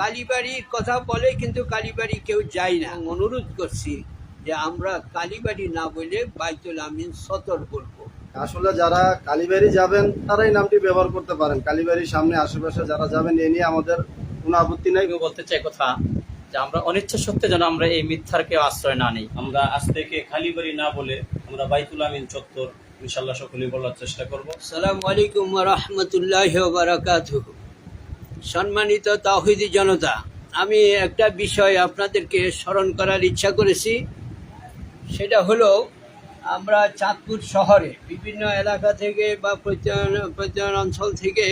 কালীবাড়ির কথা বলে কিন্তু কালীবাড়ি কেউ যায় না। অনুরোধ করছি যে আমরা কালীবাড়ি না বলে বাইতুল আমিন সতর বলব আসলে যারা কালীবাড়ি যাবেন তারাই নামটি ব্যবহার করতে পারেন। কালীবাড়ির সামনে আশেপাশে যারা যাবেন এ নিয়ে আমাদের কোনো আপত্তি নাই। বলতে চাই কথা যে আমরা অনিচ্ছা সত্ত্বে যেন আমরা এই মিথ্যার কেউ আশ্রয় না নিই। আমরা আজ থেকে খালি বাড়ি না বলে আমরা বাইতুল আমিন চত্বর ইনশাল্লাহ সকলেই বলার চেষ্টা করব। সালাম আলাইকুম রহমতুল্লাহ বারাকাত সম্মানিত তাহিদি জনতা, আমি একটা বিষয় আপনাদেরকে স্মরণ করার ইচ্ছা করেছি। সেটা হলো, আমরা চাঁদপুর শহরে বিভিন্ন এলাকা থেকে বা প্রত্যয়ন অঞ্চল থেকে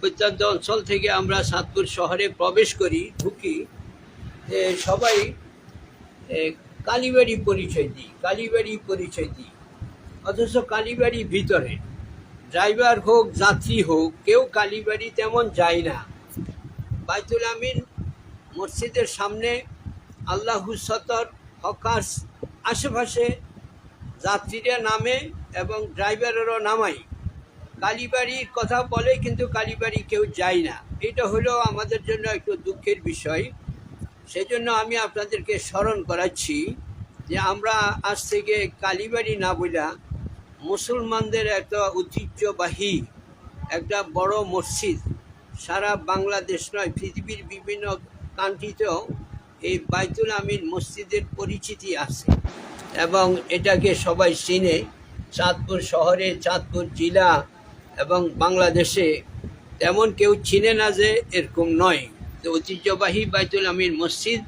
প্রত্যন্ত অঞ্চল থেকে আমরা চাঁদপুর শহরে প্রবেশ করি, ঢুকি। সবাই কালীবাড়ি পরিচয় দিই, কালীবাড়ি পরিচয় দিই। অথচ কালীবাড়ি ভিতরে ড্রাইভার হোক, যাত্রী হোক, কেউ কালীবাড়ি তেমন যায় না। বাইতুল আমিন মসজিদের সামনে আল্লাহু সতর, হকার্স আশেপাশে যাত্রীরা নামে এবং ড্রাইভারেরও নামাই কালীবাড়ির কথা বলে কিন্তু কালীবাড়ি কেউ যায় না। এটা হলো আমাদের জন্য একটু দুঃখের বিষয়। সেজন্য আমি আপনাদেরকে স্মরণ করাচ্ছি যে আমরা আজ থেকে কালীবাড়ি না বইলা মুসলমানদের একটা ঐতিহ্যবাহী, একটা বড় মসজিদ। সারা বাংলাদেশ নয়, পৃথিবীর বিভিন্ন কান্ট্রিতেও এই বাইতুল আমিন মসজিদের পরিচিতি আছে এবং এটাকে সবাই চিনে। চাঁদপুর শহরে, চাঁদপুর জেলা এবং বাংলাদেশে তেমন কেউ চিনে না যে এরকম নয়। তো ঐতিহ্যবাহী বাইতুল আমিন মসজিদ,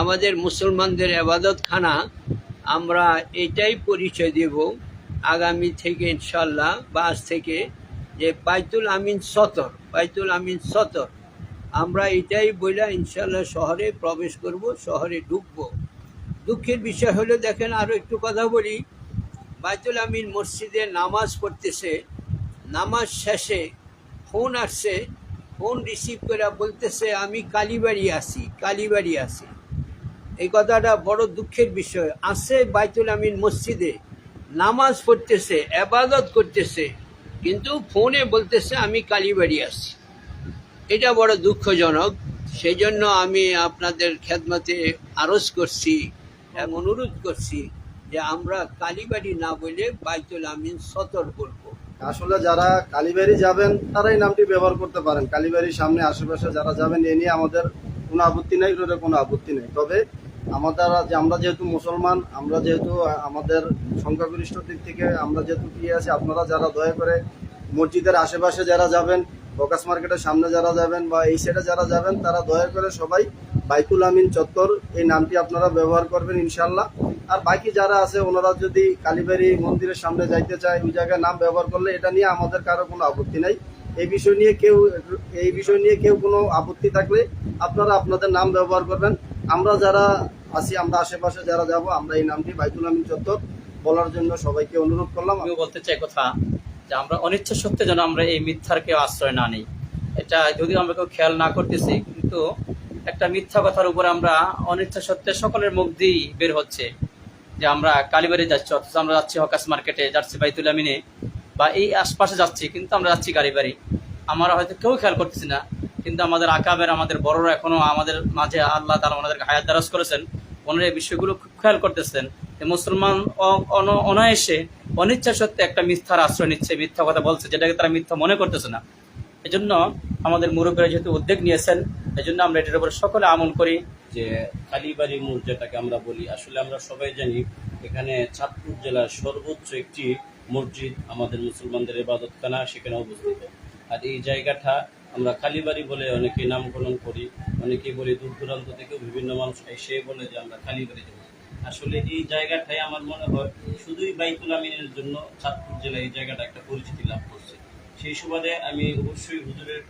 আমাদের মুসলমানদের আবাদতখানা, আমরা এটাই পরিচয় দেব। আগামী থেকে ইনশাল্লাহ বা আজ থেকে যে বাইতুল আমিন সতর, বাইতুল আমিন সতর, আমরা এটাই বইলা ইনশাল্লাহ শহরে প্রবেশ করব, শহরে ঢুকবো। দুঃখের বিষয় হলো, দেখেন আরও একটু কথা বলি। বাইতুল আমিন মসজিদে নামাজ পড়তেছে, নামাজ শেষে ফোন আসছে, ফোন রিসিভ করে বলতেছে, আমি কালীবাড়ি আসি কালীবাড়ি আসি এই কথাটা বড় দুঃখের বিষয়। আছে বাইতুল আমিন মসজিদে নামাজ পড়তেছে, আবাদত করতেছে, কিন্তু ফোনে বলতেছে, আমি কালীবাড়ি আসি এটা বড় দুঃখজনক। সেই জন্য আমি আপনাদের খেদমতে আরজ করছি এবং অনুরোধ করছি যে আমরা কালীবাড়ি না বলে বাইতুল আমিন সতর বলব আসলে যারা কালীবাড়ি যাবেন, তারাই নামটি ব্যবহার করতে পারেন। কালীবাড়ির সামনে, আশেপাশে যারা যাবেন, এ নিয়ে আমাদের কোনো আপত্তি নাই কোনো আপত্তি নেই। তবে আমাদের আমরা যেহেতু মুসলমান, আমরা যেহেতু আমাদের সংখ্যাগরিষ্ঠ দিক থেকে আমরা যেহেতু পিয়ে আছি, আপনারা যারা দয়া করে মসজিদের আশেপাশে যারা যাবেন বকাস মার্কেটের সামনে যারা যাবেন বা এই সাইডে যারা যাবেন, তারা দয়া করে সবাই বাইকুল আমিন চত্বর এই নামটি আপনারা ব্যবহার করবেন ইনশাল্লাহ আর বাকি যারা আছে, ওনারা যদি কালীবাড়ি মন্দিরের সামনে যাইতে চায়, ওই জায়গায় নাম ব্যবহার করলে এটা নিয়ে আমাদের কারও কোনো আপত্তি নাই। এই বিষয় নিয়ে কেউ, এই বিষয় নিয়ে কেউ কোনো আপত্তি থাকলে আপনারা আপনাদের নাম ব্যবহার করবেন। আমরা যারা আছি আমরা আশেপাশে যারা যাব, আমরা এই নামটি বাইতুল আমিন চত্বর বলার জন্য সবাইকে অনুরোধ করলাম। আমিও বলতে চাই কথা যে আমরা অনিচ্ছা সত্ত্বে যেন আমরা এই মিথ্যার কেউ আশ্রয় না নিই। এটা যদিও আমরা কেউ খেয়াল না করতেছি, কিন্তু একটা মিথ্যা কথার উপরে আমরা অনিচ্ছা সত্ত্বে সকলের মুখ দিয়েই বের হচ্ছে যে আমরা কালীবাড়ি যাচ্ছি, অথচ আমরা যাচ্ছি হকাস মার্কেটে, যাচ্ছি বাইতুল আমিনে, বা এই আশপাশে যাচ্ছি, কিন্তু আমরা যাচ্ছি কালীবাড়ি। আমরা হয়তো কেউ খেয়াল করতেছি না, কিন্তু আমাদের আকাবের, আমাদের বড়রা এখনও আমাদের মাঝে আল্লাহ তারা ওনাদেরকে হায়াত দারাজ করেছেন। ওনারা এই বিষয়গুলো খুব খেয়াল করতেছেন মুসলমান অনায়াসে অনিচ্ছা সত্ত্বে একটা মিথ্যার আশ্রয় নিচ্ছে, মিথ্যা কথা বলছে, যেটাকে তারা মিথ্যা মনে করতেছে না। এজন্য আমাদের মুরব্বীরা যেহেতু উদ্যোগ নিয়েছেন, এজন্য আমরা এটার উপরে সকলে আমল করি। যে কালীবাড়ি মোড় যেটাকে আমরা বলি, আসলে আমরা সবাই জানি এখানে চাঁদপুর জেলার সর্বোচ্চ একটি মসজিদ আমাদের মুসলমানদের ইবাদতখানা সেখানে অবস্থিত। আর এই জায়গাটা আমরা কালীবাড়ি বলে অনেকে নামকরণ করি, অনেকেই বলি দূর দূরান্ত থেকেও বিভিন্ন মানুষ এসে বলে যে আমরা কালীবাড়ি যাব। আসলে এই জায়গাটাই আমার মনে হয় শুধুই বাইতুল আমিনের জন্য চাঁদপুর জেলায় এই জায়গাটা একটা পরিচিতি লাভ করছে। সেই সুবাদে আমি অবশ্যই হুজুরের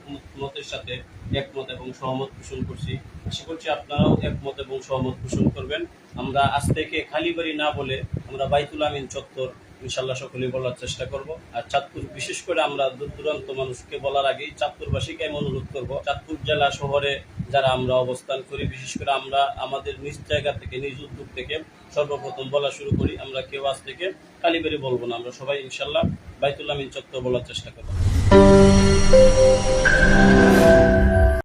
মতের সাথে একমত এবং সহমত পোষণ করছি। আশা করছি আপনারাও একমত এবং সহমত পোষণ করবেন। আমরা আজ থেকে খালি বাড়ি না বলে আমরা বাইতুল আমিন চত্বর ইনশাল্লাহ সকলেই বলার চেষ্টা করব। আর চাঁদপুর, বিশেষ করে আমরা দূর দূরান্ত মানুষকে বলার আগেই চাঁদপুরবাসীকে আমি অনুরোধ করব, চাঁদপুর জেলা শহরে যারা আমরা অবস্থান করি, বিশেষ করে আমরা আমাদের নিজ জায়গা থেকে, নিজ উদ্যোগ থেকে সর্বপ্রথম বলা শুরু করি, আমরা কেউ আজ থেকে কালীবাড়ি বলব না, আমরা সবাই ইনশাল্লাহ বাইতুল আমিন চত্বর বলার চেষ্টা করব।